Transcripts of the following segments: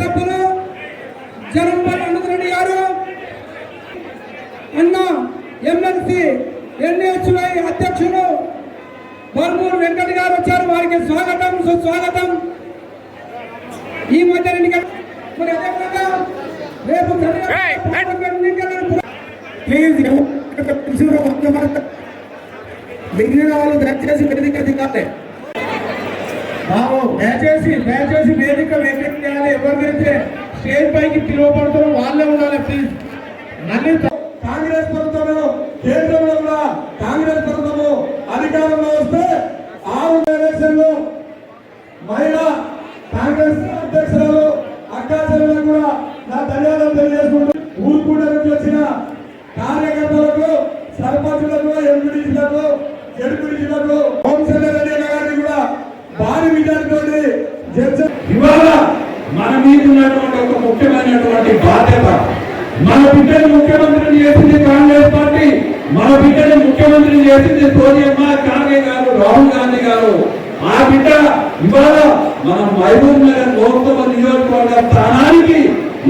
సభ్యులు జనంపల్లి అనంతరెడ్డి గారు. అన్న ఎమ్మెల్సీ ఎన్హెచ్వై అధ్యక్షులు బల్మూరు వెంకట గారు వచ్చారు. వారికి స్వాగతం సుస్వాగతం. ఈ మధ్య మిగిలిన వాళ్ళు దయచేసి వెనుకది కాదే బాబు దయచేసి దయచేసి వేదిక వెంకట చేయాలి. ఎవరినైతే స్టేజ్ పైకి పిలువబడుతారో వాళ్ళే ఉండాలి ప్లీజ్ మళ్ళీ కాంగ్రెస్ ప్రభుత్వం కేంద్రంలో కూడా కాంగ్రెస్ ప్రభుత్వము అధికారంలో వస్తే ఆరు ఎలక్షన్లో మహిళా కాంగ్రెస్ అధ్యక్షురాలు అక్కా కూడా నా ధన్యవాదాలు తెలియజేసుకుంటూ ఊరుకూట నుంచి వచ్చిన కార్యకర్తలకు సర్పంచులకు ఎంపీడీసీలకు జడ్పీడీసీలకు హోంశంకరెడ్డి గారిని కూడా భారీ విజయంతో ఇవాళ మన మీద ఉన్నటువంటి ఒక ముఖ్యమైనటువంటి బాధ్యత. మన బిడ్డను ముఖ్యమంత్రిని చేసింది కాంగ్రెస్ పార్టీ మన బిడ్డను ముఖ్యమంత్రిని చేసింది సోనియమ్మ కాంగ్రె గారు రాహుల్ గాంధీ గారు. ఆ బిడ్డ ఇవాళ మన మహబూబ్ నగర్ లోక్సభ నియోజకవర్గ స్థానానికి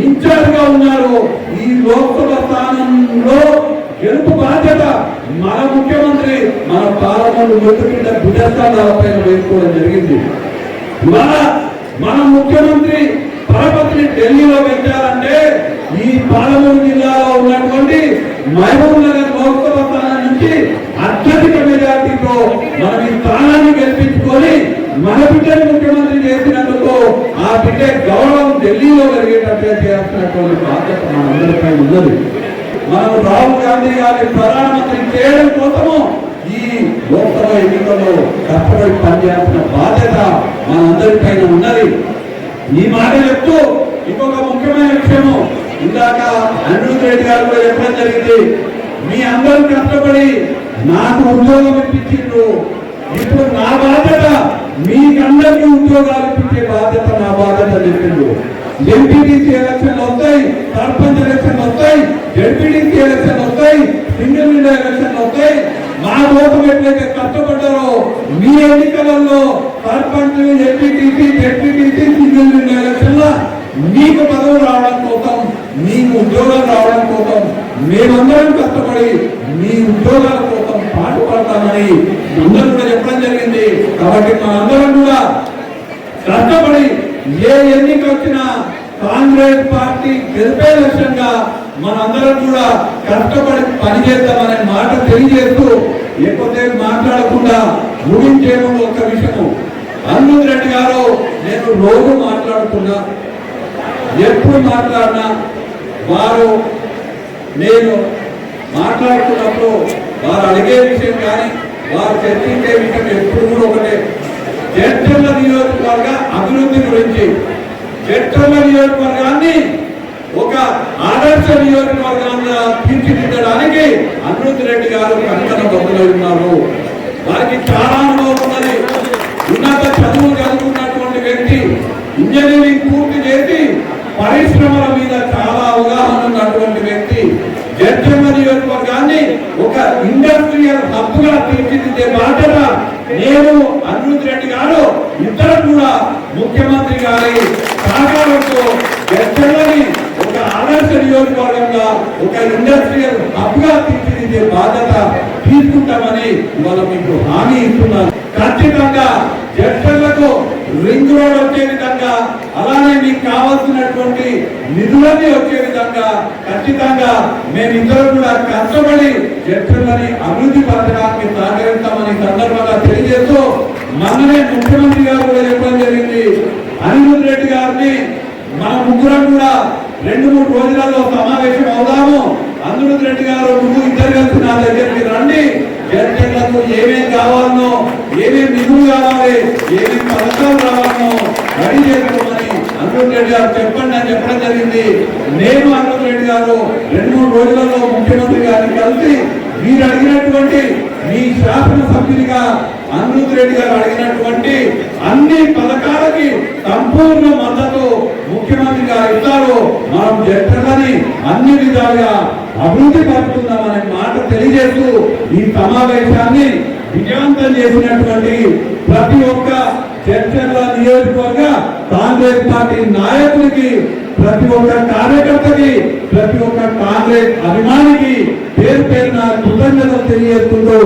ఇన్ఛార్జ్గా ఉన్నారు. ఈ లోక్సభ స్థానంలో గెలుపు బాధ్యత మన ముఖ్యమంత్రి మన పాలనలు మొదటి భుజస్థానాల పైన వేసుకోవడం జరిగింది. ఇవాళ మన ముఖ్యమంత్రి పరపతిని ఢిల్లీలో పెట్టారంటే ఈ పాలమూరు జిల్లాలో ఉన్నటువంటి మహబూబ్ నగర్ లోక్సభ స్థానం నుంచి అత్యధిక మెజార్టీతో మనం ఈ స్థానాన్ని గెలిపించుకొని మన బిడ్డను ముఖ్యమంత్రి చేసినందుకు ఆ బిడ్డ గౌరవం ఢిల్లీలో కలిగేటట్లే చేస్తున్నటువంటి బాధ్యత మనందరిపై ఉన్నది. మనం రాహుల్ గాంధీ గారిని ప్రధానమంత్రి చేయడం కోసము ఈ లోక్సభ ఎన్నికల్లో కష్టపడి పనిచేయాల్సిన బాధ్యత మనందరిపైన ఉన్నది. ఈ మాట చెప్తూ ఇంకొక ముఖ్యమైన విషయము. ఇందాక అనిరుద్ రెడ్డి గారు కూడా చెప్పడం జరిగింది. మీ అందరూ కష్టపడి నాకు ఉద్యోగం ఇప్పించిండ్రు. ఇప్పుడు నా బాధ్యత మీకందరికీ ఉద్యోగాలు ఇప్పించే బాధ్యత నా బాధ్యత చెప్పిండ్రు. ఎంపీటీసీ ఎలక్షన్లు వస్తాయి సర్పంచ్ ఎలక్షన్లు వస్తాయి జడ్పీటీసీ ఎలక్షన్లు వస్తాయి సింగిల్ విండో ఎలక్షన్లు వస్తాయి నా ఓటు ఎట్లయితే కష్టపడ్డారో మీ ఎన్నికలలో sarpanch MPTC ZPTC single window మీకు పదవి రావడం కోసం మీకు ఉద్యోగాలు రావడం కోసం మేమందరం కష్టపడి మీ ఉద్యోగాల కోసం పాటుపడతామని అందరూ కూడా చెప్పడం జరిగింది. కాబట్టి మా అందరం కూడా కష్టపడి ఏ ఎన్నిక వచ్చినా కాంగ్రెస్ పార్టీ గెలిపే లక్ష్యంగా మనందరం కూడా కష్టపడి పనిచేద్దామనే మాట తెలియజేస్తూ ఎక్కువసేపు మాట్లాడకుండా ముగించే ఒక విషయము అన్నుద్ రెడ్డి గారు నేను రోజు మాట్లాడుతున్నా. ఎప్పుడు మాట్లాడినా వారు నేను మాట్లాడుతున్నప్పుడు వారు అడిగే విషయం కానీ వారు చర్చించే విషయం ఎప్పుడు కూడా ఒకటే. జడ్చర్ల నియోజకవర్గ అభివృద్ధి గురించి జడ్చర్ల నియోజకవర్గాన్ని ఒక ఆదర్శ నియోజకవర్గంగా తీర్చిదిద్దడానికి అభివృద్ధి రెడ్డి గారు కంకణ బొమ్మలు ఉన్నారు. వారికి చాలా అనుభవం ఉన్నది. ఉన్నత చదువు చదువుకున్నటువంటి వ్యక్తి ఇంజనీరింగ్ పూర్తి చేసి పరిశ్రమల మీద చాలా అవగాహన ఉన్నటువంటి వ్యక్తి జడ్జమ్మ నియోజకవర్గాన్ని ఒక ఇండస్ట్రియల్ హబ్గా తీర్చిదిద్దే బాధ్యత నేను అనిరుద్ రెడ్డి గారు ఇద్దరు కూడా ముఖ్యమంత్రి గారి సహకారంతో జడ్జమ్మని ఒక ఆదర్శ నియోజకవర్గంగా ఒక ఇండస్ట్రియల్ హబ్గా తీర్చిదిద్దే బాధ్యత తీసుకుంటామని ఇవాళ మీకు హామీ ఇస్తున్నాను. ఖచ్చితంగా జడ్చర్లకు రింగ్ రోడ్ వచ్చే విధంగా అలానే మీకు కావాల్సినటువంటి నిధులన్నీ వచ్చే విధంగా ఖచ్చితంగా మేమిద్దరం కూడా కష్టపడి జడ్చర్లని అభివృద్ధి పరచడానికి సహకరిస్తామని సందర్భంగా తెలియజేస్తూ మననే ముఖ్యమంత్రి గారు కూడా చెప్పడం జరిగింది. అనిరుద్ రెడ్డి గారిని మన ముగ్గురం కూడా రెండు మూడు రోజులలో సమావేశం అవుదాము. అనిరుద్ రెడ్డి గారు నువ్వు ఇద్దరు కలిసి నా దగ్గరికి రండి. జడ్జీలకు ఏమేం కావాలనో ఏమేం నిధులు కావాలి ఏమేం పథకాలు రావాలనో రెడీ చేసుకోమని అనిరుద్ రెడ్డి గారు చెప్పండి అని చెప్పడం జరిగింది. నేను అనిరుద్ రెడ్డి గారు రెండు మూడు రోజులలో ముఖ్యమంత్రి గారిని కలిసి మీరు అడిగినటువంటి మీ శాసనసభ్యునిగా అనిరుద్ రెడ్డి గారు అడిగినటువంటి అన్ని పథకాలకి సంపూర్ణ మద్దతు ముఖ్యమంత్రి గారు ఇస్తారు మనం జడ్జలని అన్ని విధాలుగా అభివృద్ధి పరుచుకుందామనే మాట తెలియజేస్తూ ఈ సమావేశాన్ని విజయవంతం చేసినటువంటి ప్రతి ఒక్క చర్చల నియోజకవర్గ కాంగ్రెస్ పార్టీ నాయకులకి ప్రతి ఒక్క కార్యకర్తకి ప్రతి ఒక్క కాంగ్రెస్ అభిమానికి పేరు పేరున కృతజ్ఞతలు తెలియజేస్తుందో